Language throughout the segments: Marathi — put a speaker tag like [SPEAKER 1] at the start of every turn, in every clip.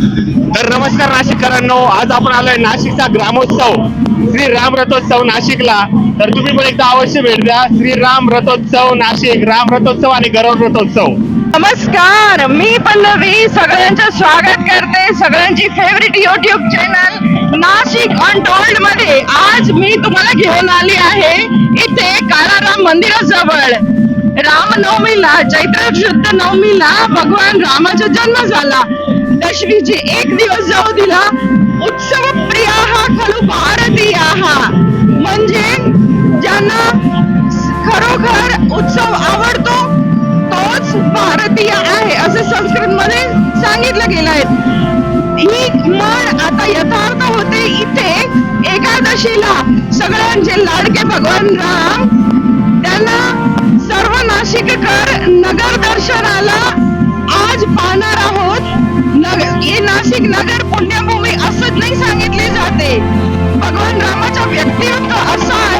[SPEAKER 1] तर नमस्कार नाशिककरांनो आज आपण आलोय नाशिकचा ग्रामोत्सव श्री राम रथोत्सव नाशिकला. तर तुम्ही पण एकदा अवश्य भेट द्या. श्री राम रथोत्सव नाशिक राम रथोत्सव आणि गरुड रथोत्सव.
[SPEAKER 2] नमस्कार मी पल्लवी सगळ्यांचं स्वागत करते. सगळ्यांची फेवरेट युट्यूब चॅनल नाशिक अनटोल्डमध्ये. आज मी तुम्हाला घेऊन आली आहे इथे काळाराम मंदिराजवळ. रामनवमीला चैत्र शुद्ध नवमीला भगवान रामाचा जन्म झाला. दशमीचे एक दिवस जाऊ दिला. उत्सव प्रिया हा खलू भारतीय. म्हणजे ज्यांना खरोखर उत्सव आवडतो तोच भारतीय आहे असे संस्कृत मध्ये सांगितलं गेलं आहे. ही म्हण आता यथार्थ होते इथे एकादशीला. सगळ्यांचे लाडके भगवान राम नाशिक नगर पुण्यभूमी असंच नाही सांगितले जाते. भगवान रामाचा व्यक्तिमत्व असं आहे.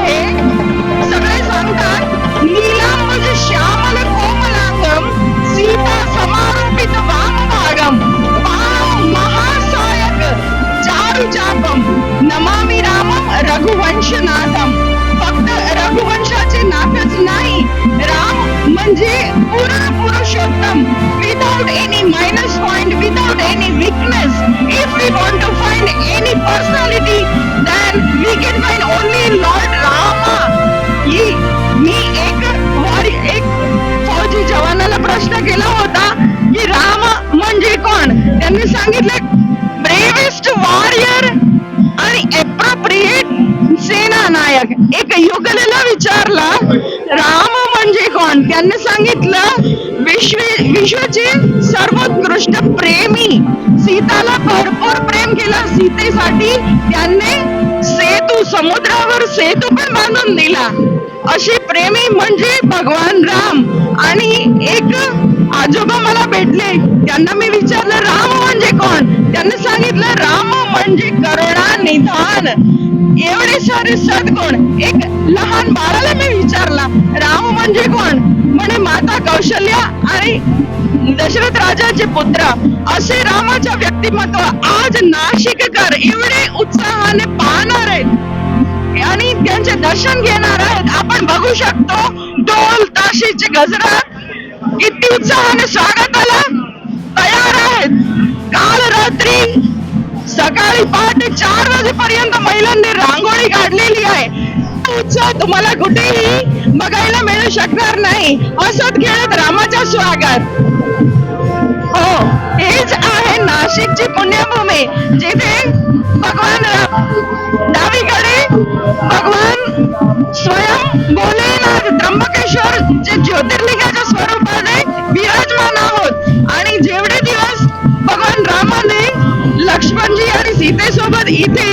[SPEAKER 2] Without any minus point weakness. If we want to find any personality, then we can find only lord rama. ही मी एक वारी एक फौजी जवानाला प्रश्न केला होता की राम म्हणजे कोण? त्यांनी सांगितलं ब्रेवेस्ट वॉरियर आणि एप्रोप्रिएट सेना एक युगलेला विचारला त्यांनी सांगितलं विश्व विश्वचे सर्वोत्कृष्ट प्रेमी. सीताला भरपूर प्रेम केला सीतेसाठी. त्यांनी सेतू समुद्रावर सेतू पण बांधून दिला. असे प्रेमी म्हणजे भगवान राम. आणि एक आजोबा मला भेटले. त्यांना मी विचारलं राम म्हणजे कोण? त्यांना सांगितलं राम म्हणजे करुणा निधान. एवढे सारे सद्गुण. एक लहान बाळाला मी विचारला राम म्हणजे कोण? म्हणे माता कौशल्या आणि दशरथ राजाचे पुत्र. असे रामाच्या व्यक्तिमत्व आज नाशिककर एवढे उत्साहाने पाहणार आहेत आणि त्यांचे दर्शन घेणार आहेत. आपण बघू शकतो ढोल ताशीचे गजरा किती उत्साहाने स्वागताला तयार आहेत. काल रात्री सकाळी पहाटे चार वाजेपर्यंत महिलांनी रांगोळी काढलेली आहे. उत्सव तुम्हाला कुठेही बघायला मिळू शकणार नाही. असत खेळत रामाच्या स्वागत. हो हेच आहे नाशिकची पुण्यभूमी. जिथे भगवान भगवान स्वयं भोलेनाथ त्र्यंबकेश्वर जे ज्योतिर्लिंगाच्या स्वरूपाने विराजमान आहोत. आणि जेवढे दिवस भगवान रामाने लक्ष्मणजी आणि सीतेसोबत इथे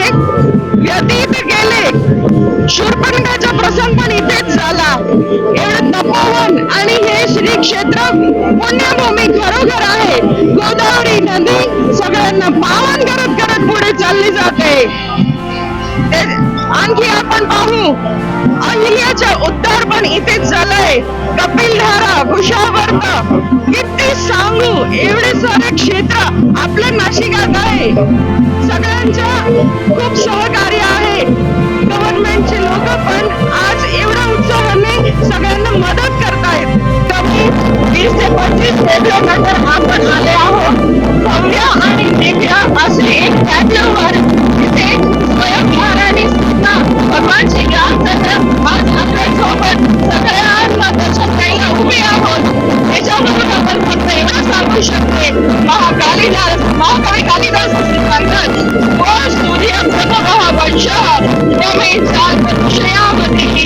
[SPEAKER 2] व्यतीत केले शूर्पणखाचा प्रसंग पण इथेच झाला. एवढं तपोवन आणि हे श्री क्षेत्र पुण्यभूमी खरोखर आहे. गोदावरी नदी सगळ्यांना पावन करत करत पुढे चालली जाते. आणखी आपण पाहू अहिल्याचं उद्धार पण इथेच झालंय कपिलधारा भुषावर्त किती सांगू एवढे सारे क्षेत्र आपल्या नाशिकात आहे। सगळ्यांच्या खूप सहकार्य आहे। गव्हर्नमेंटचे लोक पण आज एवढ्या उत्साहाने सगळ्यांना मदत करतायत। कमी वीस ते पंचवीस किलोमीटर आपण आले आहोत। भव्य आणि दिव्य असे एक टॅब्लोवर इथे स्वयं भगवान श्री रामचंद्र आज आपल्यासोबत सगळ्यांना दर्शन उभे आहोत त्याच्यावरून आपण फक्त एवढं सांगू शकते महाकालिदास महाकवी कालिदास सांगतात ओ सूर्य प्रभव वंश रमे जात विषयामध्ये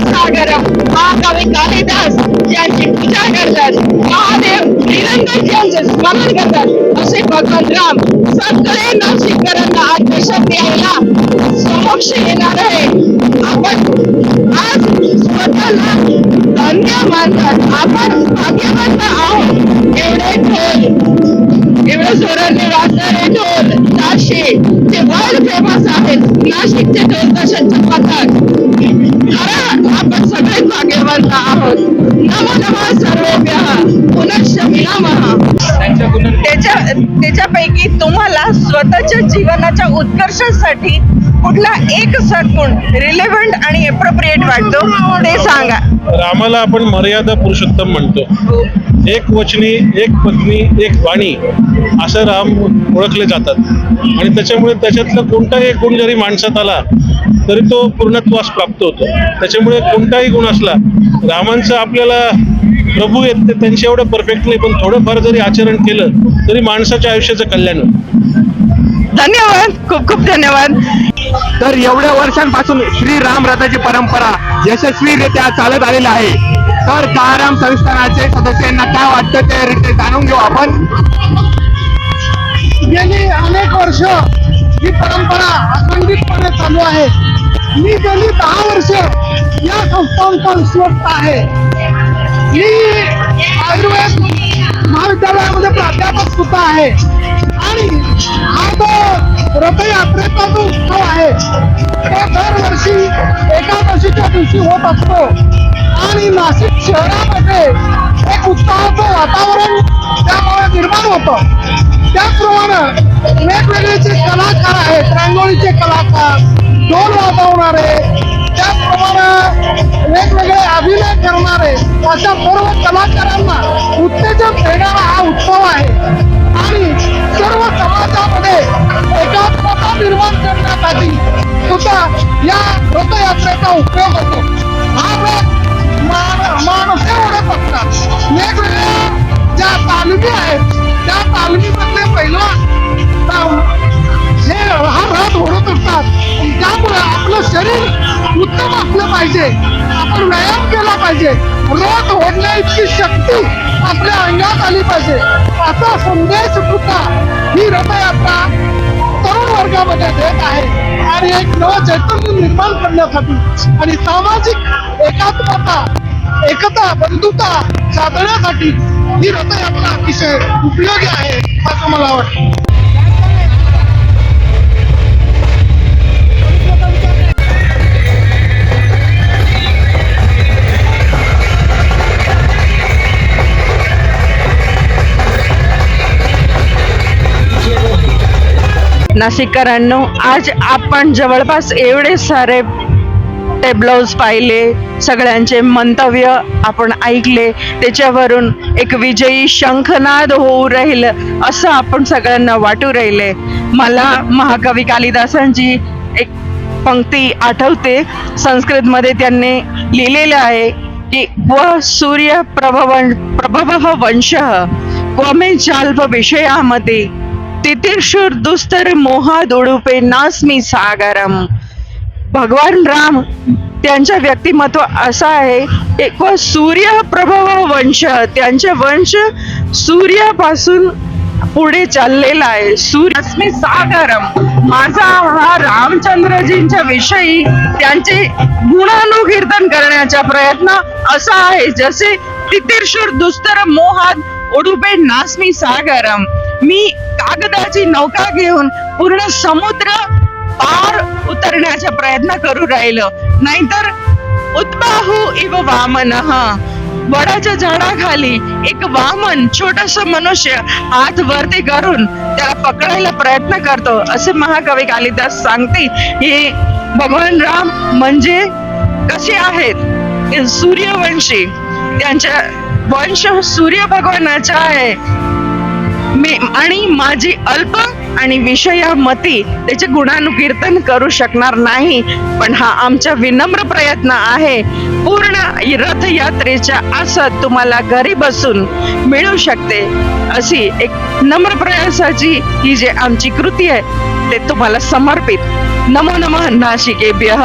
[SPEAKER 2] सागर महाकवी कालिदास यांची पूजा करतात. निरंतर यांचे स्मरण करतात असे भगवान सगळे नाशिककरांना आज दर्शन द्यायला समक्ष येणार आहे आपण आज स्वतःला धन्य मानतात आपण भाग्यवंत आहोत. एवढे एवढे जोराने वाजणारे ढोल ताशे वर्ल्ड फेमस आहेत नाशिकचे ढोल आपण भाग्यवंत आहोत नमो नमः त्याच्या त्याच्यापैकी तुम्हाला स्वतःच्या जीवनाच्या उत्कर्षासाठी कुठला एक सद्गुण रिलेव्हंट आणि एप्रोप्रिएट वाटतो ते सांगा.
[SPEAKER 3] रामाला आपण मर्यादा पुरुषोत्तम म्हणतो. एक वचनी एक पत्नी एक वाणी असं राम ओळखले जातात. आणि त्याच्यामुळे त्याच्यातला कोणताही एक गुण जरी माणसात आला तरी तो पूर्णत्वास प्राप्त होतो. त्याच्यामुळे कोणताही गुण असला रामांचं आपल्याला प्रभू आहेत ते त्यांच्या एवढं परफेक्ट नाही पण थोडंफार जरी आचरण केलं तरी माणसाच्या आयुष्याचं कल्याण होतं.
[SPEAKER 2] धन्यवाद खूप खूप धन्यवाद.
[SPEAKER 1] तर एवढ्या वर्षांपासून श्री राम रथाची परंपरा यशस्वीरित्या चालत आलेली आहे. तर काराम संस्थानाचे सदस्यांना काय वाटतं ते रिते जाणून घेऊ आपण.
[SPEAKER 4] गेली अनेक वर्ष ही परंपरा अखंडितपणे चालू आहे. मी गेली दहा वर्ष या संस्थांचा विश्वस्त आहे. मी आयुर्वेद महाविद्यालयामध्ये प्राध्यापक सुद्धा आहे. आणि हा जो रथयात्रेचा जो उत्सव आहे तो दरवर्षी एकादशीच्या दिवशी होत असतो. आणि नाशिक शहरामध्ये एक उत्साहाचं वातावरण त्यामुळे निर्माण होतं. त्याचप्रमाणे वेगवेगळे जे कलाकार आहेत रांगोळीचे कलाकार ढोल वाजवणारे त्याचप्रमाणे वेगवेगळे अभिनय करणारे अशा सर्व कलाकारांना उत्तेजन देणारा हा उत्सव आहे. आणि सर्व समाजामध्ये एकात्मता निर्माण करण्यासाठी सुद्धा या रथयात्रेचा उपयोग होतो. हा रथ माणसे ओढत असतात. वेगवेगळ्या ज्या शरीर पाहिजे. आपण व्यायाम केला पाहिजे. रथ ओढण्या इतकी शक्ती आपल्या अंगात आली पाहिजे. असा संदेश सुद्धा ही रथयात्रा तरुण वर्गामध्ये देत आहे. आणि एक नवं चैतन्य निर्माण करण्यासाठी आणि सामाजिक एकात्मता एकता बंधुता साधण्यासाठी ही रथयात्रा अतिशय उपयोगी आहे असं मला वाटतं.
[SPEAKER 2] नाशिककरांनो आज आपण जवळपास एवढे सारे ते ब्लाऊज पाहिले सगळ्यांचे मंतव्य आपण ऐकले त्याच्यावरून एक विजयी शंखनाद होऊ राहिलं असं आपण सगळ्यांना वाटू राहिले. मला महाकवी कालिदासांची एक पंक्ती आठवते. संस्कृतमध्ये त्यांनी लिहिलेलं आहे की व सूर्य प्रभव प्रभव वंश क्वमे जाल्प विषयामध्ये तितिर्षुर दुस्तर मोहाद उडुपे नास्मी सागरम. भगवान राम त्यांचं व्यक्तिमत्व असं आहे एक व सूर्य प्रभव वंश त्यांचे वंश सूर्यापासून पुढे चाललेला आहे. सूर्यस्मी सागरम. माझा हा रामचंद्रजींच्या विषयी त्यांचे गुणानुकीर्तन करण्याचा प्रयत्न असा आहे जसे तितिर्षुर दुस्तर मोहात उडुपे नास्मी सागरम. मी कागदाची नौका घेऊन पूर्ण समुद्र पार उतरण्याचा प्रयत्न करू राहिलो. नाहीतर उत्बाहू इव वामन. वडाच्या झाडाखाली एक वामन छोटस मनुष्य हात वरती करून त्याला पकडायला प्रयत्न करतो. असे महाकवी कालिदास सांगते हे भगवान राम म्हणजे कसे आहेत? सूर्यवंशी. त्यांच्या वंश सूर्य भगवानाचा आहे. आणि माझी अल्प आणि विषयामती त्याचे गुणानुकीर्तन करू शकणार नाही. पण हा आमचा विनम्र प्रयत्न आहे. पूर्ण रथयात्रेच्या असत तुम्हाला घरी बसून मिळू शकते. अशी एक नम्र प्रयासाची ही जे आमची कृती आहे ते तुम्हाला समर्पित. नमो नमः नाशिकेभ्यः.